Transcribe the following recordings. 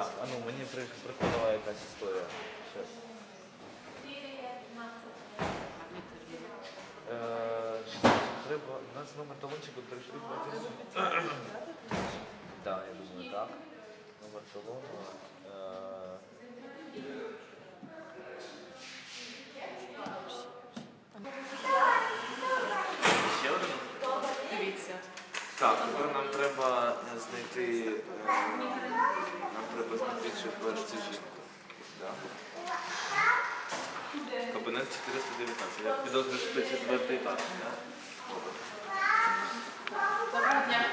Так, а ну мені при- приходила якась історія. Щас. Е, що Треба, у нас номер талончику 3321. Так, я думаю, так. Номер талону. Е, Ще один? Дивіться. Так, тепер нам треба знайти. е, Нам треба знайти четверту жінку. Да. Кабінет 419. Я підозрюю, що це четвертий етаж. Да? Доброго дня.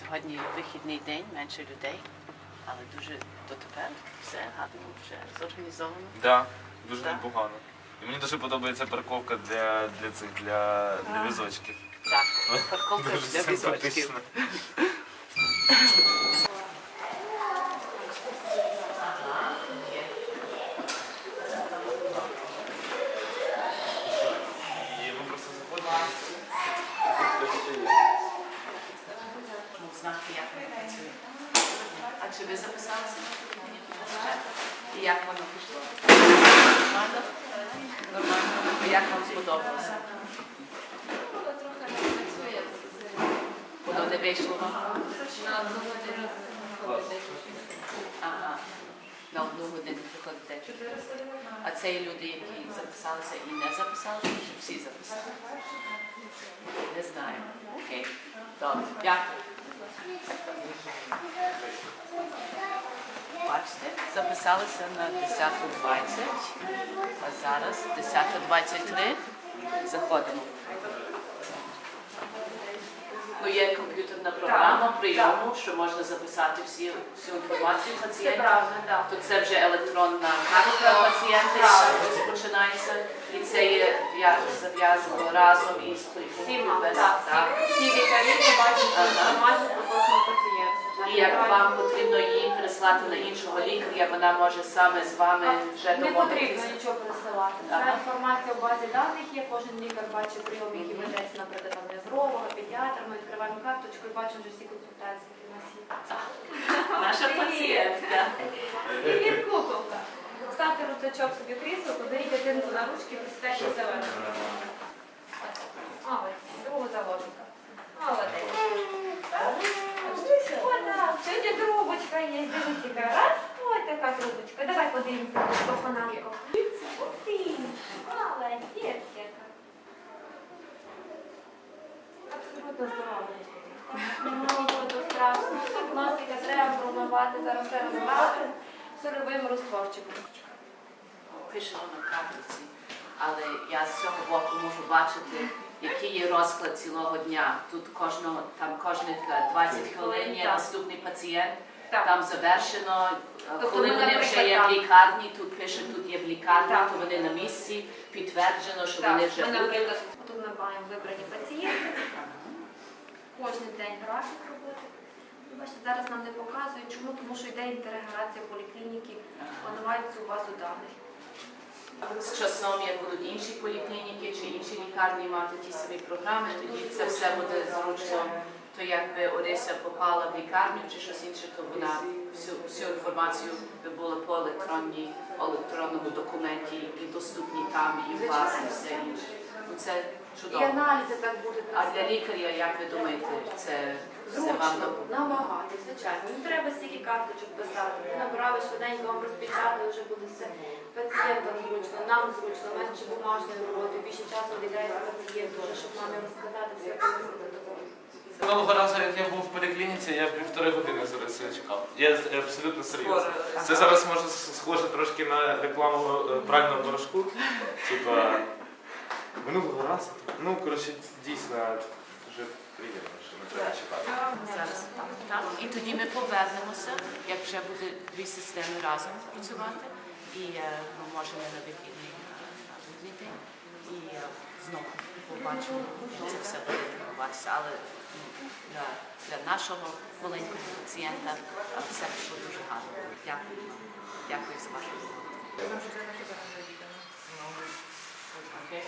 Сьогодні вихідний день, менше людей, але дуже дотепер все гарно вже зорганізовано. Да, дуже Да. непогано. І мені дуже подобається парковка для, для цих для, для візочків. Так, парковка Дуже для візочків. симпатично. І ми просто заходимо. Тут хтось ще є. Щоб знати, як воно працює. А чи ви записалися? І як воно пішло? Нормально? Нормально. Як вам сподобалося? Воно не вийшло вам? Ага. На одну годину приходите. А це люди, які записалися і не записалися, чи всі записалися? Не знаю. Окей. Добре. Дякую. Бачите, записалися на 10.20, а зараз 10.23. Заходимо. Ну, є комп'ютерна програма прийому, що можна записати всі, всю інформацію пацієнта. То це вже електронна карта пацієнта, що розпочинається, і це є в'я- зав'язано разом із Всіма, без- так, так. всі, всі лікарі побачать інформацію про кожного пацієнта. І як вам потрібно її переслати на іншого лікаря, вона може саме з вами вже Не потрібно домовитися. нічого пересилати. Ага. Інформація в базі даних є, кожен лікар бачить прийом, який ведеться, наприклад, там невролога, педіатра, ми відкриваємо карточку і бачимо вже всі консультації, які у нас є. Наша пацієнтка. І куколка. Ставте рюкзачок собі крісло, подаріть дитинку на ручки, присідайте за мене. Молодець, другу заложника. Молодець. О, так, сьогодні трубочка є, дивіться, раз, ой, така трубочка. Давай подивимося по фонариком. Ух ти, молодець, яка. Абсолютно здорова. Тут носика треба промивати, зараз все розбавити сольовим розтворчиком. Пишемо на картці, але я з цього боку можу бачити, який є розклад цілого дня. Тут кожного, там кожних е, 20 хвилин є наступний пацієнт. Так. Там завершено, е, Тобто коли вони вже є в лікарні, тут пише, тут є в лікарні, Так. то вони на місці, підтверджено, що Так, вони вже ми, наприклад, тут ми маємо вибрані пацієнти, кожен день графік роботи. Бачите, зараз нам не показують, чому, тому що йде інтеграція поліклініки, планувають цю базу даних. З часом, як будуть інші поліклініки чи інші лікарні мати ті самі програми, тоді це все буде зручно. То якби Орися попала в лікарню чи щось інше, то вона всю, всю інформацію би була по електронній, електронному документі і доступні там, і власне все інше. Це І чудово. аналізи так будуть А для лікаря, як ви думаєте, це, це вам Зручно, допоможе? набагато, звичайно. Не треба стільки карточок писати. Ти набрали швиденько, вам розпечатали, вже буде все. Пацієнтам зручно, нам зручно, менше бумажної роботи, більше часу віддається пацієнту, вже, щоб мамі розказати все повністю до того. Минулого разу, як я був в поліклініці, я півтори години зараз чекав. Я з- абсолютно серйозно. Це зараз може с- схоже трошки на рекламу е, прального порошку. Типа минулого разу. Ну, коротше, дійсно дуже приємно, що не треба чекати. Зараз так. І тоді ми повернемося, як вже буде дві системи разом працювати, і е, ми можемо на вихідний на другий день. І е, знову побачимо, що це все буде відбуватися. Але ну, для, для нашого маленького пацієнта е, все пішло дуже гарно. Дякую. Дякую за вашу роботу. Окей.